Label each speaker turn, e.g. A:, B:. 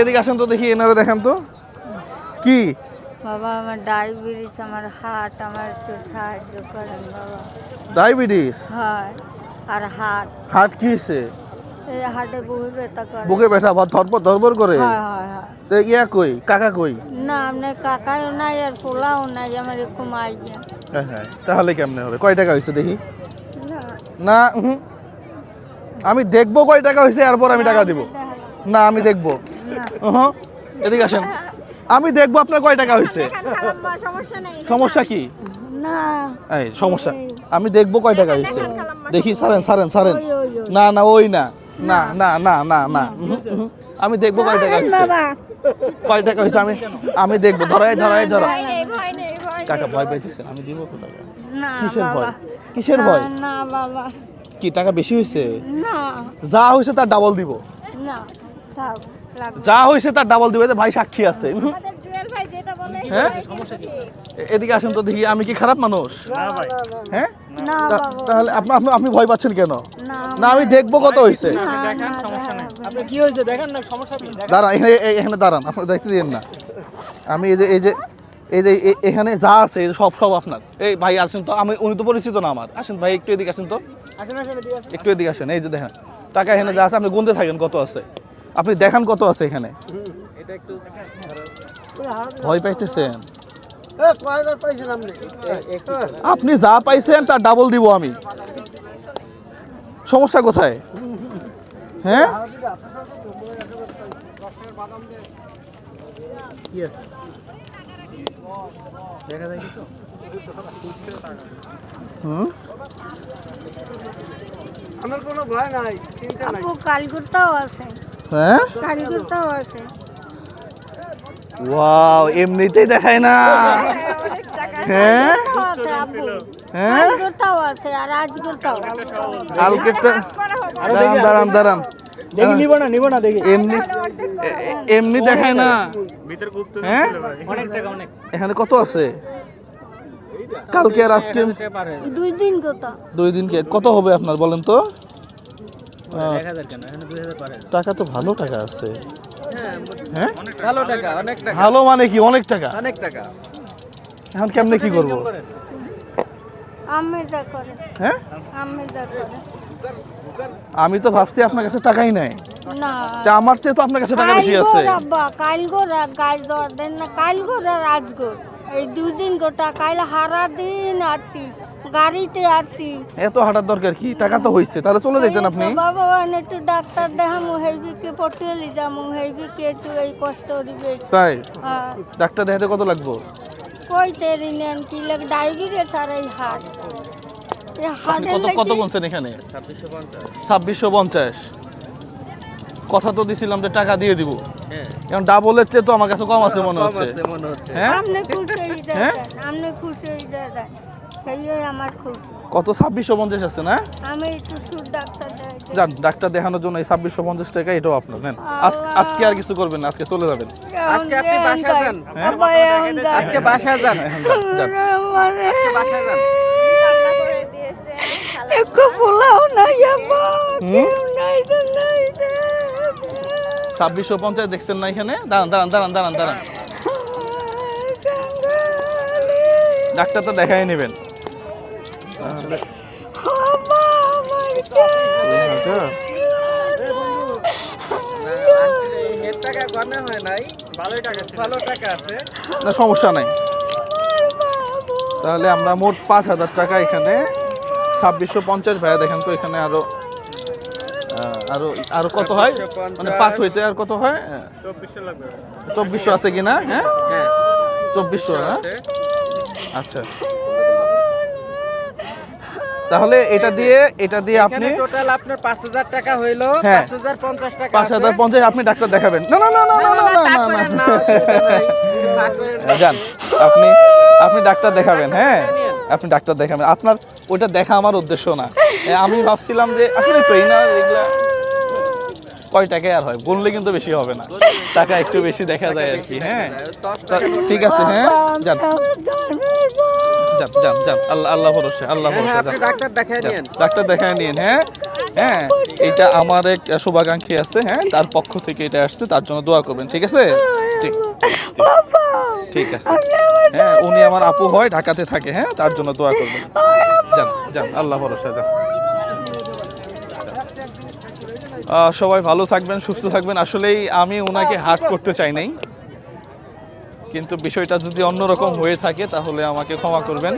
A: এদিকে আসেন তো দেখি এনারা দেখান তো। কি?
B: বাবা আমার ডায়াবেটিস আমার হার্ট আমার একটু সাহায্য করেন বাবা।
A: ডায়াবেটিস
B: হয় আর হার্ট
A: হার্ট কি হয়েছে
B: এই হার্টে বহু ব্যথা করে।
A: বুকে ব্যথা বা ধরপর ধরপর করে?
B: হয় হয় হয়।
A: তো ইয়া কই? কাকা কই?
B: না আপনার কাকাও নাই আর পোলাও নাই আমার একটু মাইয়া।
A: হ্যাঁ হ্যাঁ তাহলে কেমনে হবে? কয় টাকা হয়েছে দেখি?
B: না।
A: আমি দেখব কয় টাকা হয়েছে এরপর আমি টাকা দিব। না আমি দেখব। এদিকে আসেন। আমি দেখব আপনার কয় টাকা হয়েছে
B: সমস্যা
A: কি?
B: না।
A: এই সমস্যা। আমি দেখব কয় টাকা হয়েছে দেখি সারেন সারেন সারেন না না ওই না। না না। না না না। আমি দেখব কয় টাকা হয়েছে কয় টাকা হয়েছে আমি? আমি দেখব। ধরাই ধরাই ধরা কাকা ভয় পাইতেছেন। আমি দিব তো টাকা? কিসের ভয়? কিসের ভয়?
B: না, বাবা।
A: কি টাকা বেশি হয়েছে
B: না।
A: যা হয়েছে তার ডাবল দিব।
B: না
A: যা হয়েছে তার ডাবল দিব ভাই সাক্ষী আছে। হ্যাঁ? এদিকে আসেন তো দেখি আমি কি খারাপ মানুষ? হ্যাঁ?
B: না
A: তা-
B: বাবা।
A: তাহলে আপনি আপনি ভয় পাচ্ছেন কেন?
B: না
A: না আমি দেখব কত হয়েছে দাঁড়ান এখানে এখানে দাঁড়ান আপনার দেখতে দিন না। আমি এই যে এই যে এই যে এখানে যা আছে এই সব সব আপনার। এই ভাই আসেন তো আমি উনি তো পরিচিত না আমার। আসেন ভাই একটু এদিকে আসেন তো।
C: আসেন আসেন এদিকে আসেন।
A: একটু এদিকে আসেন এই যে দেখেন। টাকা এখানে যা আছে আপনি গুনতে থাকেন কত আছে। আপনি দেখান কত আছে এখানে? ভয় পাইতেছেন?
D: পাইছেন আপনি?
A: আপনি যা পাইছেন তার ডাবল দিব আমি। সমস্যা কোথায়? হ্যাঁ?
C: কি আছে? দেখা যায় কিছু?
A: হুম?
D: আমার কোনো ভয় নাই চিন্তা নাই।
B: আছে।
A: হ্যাঁ? ওয়াও এমনিতেই দেখায় না। হ্যাঁ? হ্যাঁ? কালকেরটা দাঁড়ান দাঁড়ান।
C: দেখি। নিব না নিব না দেখি।
A: এমনি এমনি দেখায় না। হ্যাঁ?
C: অনেক টাকা অনেক।
A: এখানে কত আছে? কালকে আর আজকে
B: দুই দিন কথা
A: দুই দিন কে কত হবে আপনার বলেন তো? টাকা তো ভালো টাকা আছে। হ্যাঁ
C: ভালো টাকা অনেক টাকা।
A: ভালো মানে কি? অনেক টাকা?
C: অনেক টাকা।
A: এখন কেমনে কি করব?
B: আমি যা করে।
A: হ্যাঁ?
B: আমি যা করে।
A: আমি তো ভাবছি আপনার কাছে টাকাই নাই।
B: না।
A: তা আমার চেয়ে তো আপনার কাছে টাকা বেশি আছে।
B: কালগোর আর গাছ দর দেন না কালগোর আর আজগোর এই দুদিন গোটা কাল হারা দিন আসছি গাড়িতে আসছি
A: এত হাঁটার দরকার কি? টাকা তো হইছে তাহলে চলে যেতেন আপনি।
B: বাবা আমি একটু ডাক্তার দেখামু হেবিকে পটিয়ে যামু হেবিকে একটু এই কষ্ট হইবে
A: তাই?
B: হ্যাঁ।
A: ডাক্তার দেখাতে কত লাগবো?
B: কই তেরি নেন কি লাগ ডায়াবেটিস আর এই হার্ট এই হার্টের
A: কত কত বলছেন এখানে?
C: ছাব্বিশশো পঞ্চাশ।
A: কথা তো দিছিলাম যে টাকা দিয়ে দিব।
C: হ্যাঁ।
A: এখন ডাবলের চেয়ে তো আমার কাছে কম আছে মনে হচ্ছে।
C: মনে হচ্ছে।
A: হ্যাঁ?
B: আপনি খুশি হয়ে
A: হ্যাঁ?
B: আপনি খুশি হয়ে যাবেন সেই আমার খুশি।
A: কত ছাব্বিশশো পঞ্চাশ আছে না?
B: আমি একটু সুর ডাক্তার
A: যান ডাক্তার দেখানোর জন্য এই ছাব্বিশশো পঞ্চাশ টাকা এটাও আপনার নেন। আজকে আর কিছু করবেন না আজকে চলে যাবেন।
C: আজকে আপনি বাসায় যান।
B: যাই।
C: আজকে বাসায় যান।
A: ছাব্বিশশো পঞ্চাশ দেখছেন না এখানে? দাঁড়ান দাঁড়ান দাঁড়ান দাঁড়ান দাঁড়ান।
B: কাঙ্গালি।
A: ডাক্তার তো দেখাই নেবেন। তাহলে
C: হয়
A: না সমস্যা নাই। তাহলে আমরা মোট পাঁচ হাজার টাকা এখানে ছাব্বিশশো পঞ্চাশ ভাইয়া দেখেন তো এখানে আরও আরও আরও কত হয়? মানে পাঁচ হইতে আর কত হয়? চব্বিশশো আছে কিনা? হ্যাঁ?
C: হ্যাঁ।
A: চব্বিশশো হ্যাঁ? আচ্ছা। তাহলে এটা দিয়ে এটা দিয়ে আপনি
C: টোটাল আপনার পাঁচ হাজার টাকা হইল
A: হ্যাঁ।
C: পাঁচ হাজার পঞ্চাশ টাকা
A: পাঁচ হাজার পঞ্চাশ আপনি ডাক্তার দেখাবেন না না না না না না না না না
C: না অসুবিধা নাই। না করেন না।
A: যান আপনি আপনি ডাক্তার দেখাবেন হ্যাঁ আপনি ডাক্তার দেখাবেন আপনার ওটা দেখা আমার উদ্দেশ্য না আমি ভাবছিলাম যে আসলে তো এই না এগুলা কয় টাকায় আর হয় বললে কিন্তু বেশি হবে না টাকা একটু বেশি দেখা যায় আর কি হ্যাঁ ঠিক আছে হ্যাঁ যান যান যান যান। আল্লাহ আল্লাহ ভরসা আল্লাহ
C: হ্যাঁ
A: ভরসা
C: ডাক্তার দেখায় নিন
A: ডাক্তার দেখায় নিন হ্যাঁ? হ্যাঁ এটা আমার এক শুভাকাঙ্ক্ষী আছে হ্যাঁ? তার পক্ষ থেকে এটা আসছে তার জন্য দোয়া করবেন ঠিক আছে? ঠিক ঠিক, ঠিক আছে। হ্যাঁ উনি আমার আপু হয় ঢাকাতে থাকে হ্যাঁ? তার জন্য দোয়া করবেন। যান যান আল্লাহ ভরসা যান। সবাই ভালো থাকবেন সুস্থ থাকবেন। আসলেই আমি ওনাকে হার্ট করতে চাই নাই। কিন্তু বিষয়টা যদি অন্যরকম হয়ে থাকে তাহলে আমাকে ক্ষমা করবেন।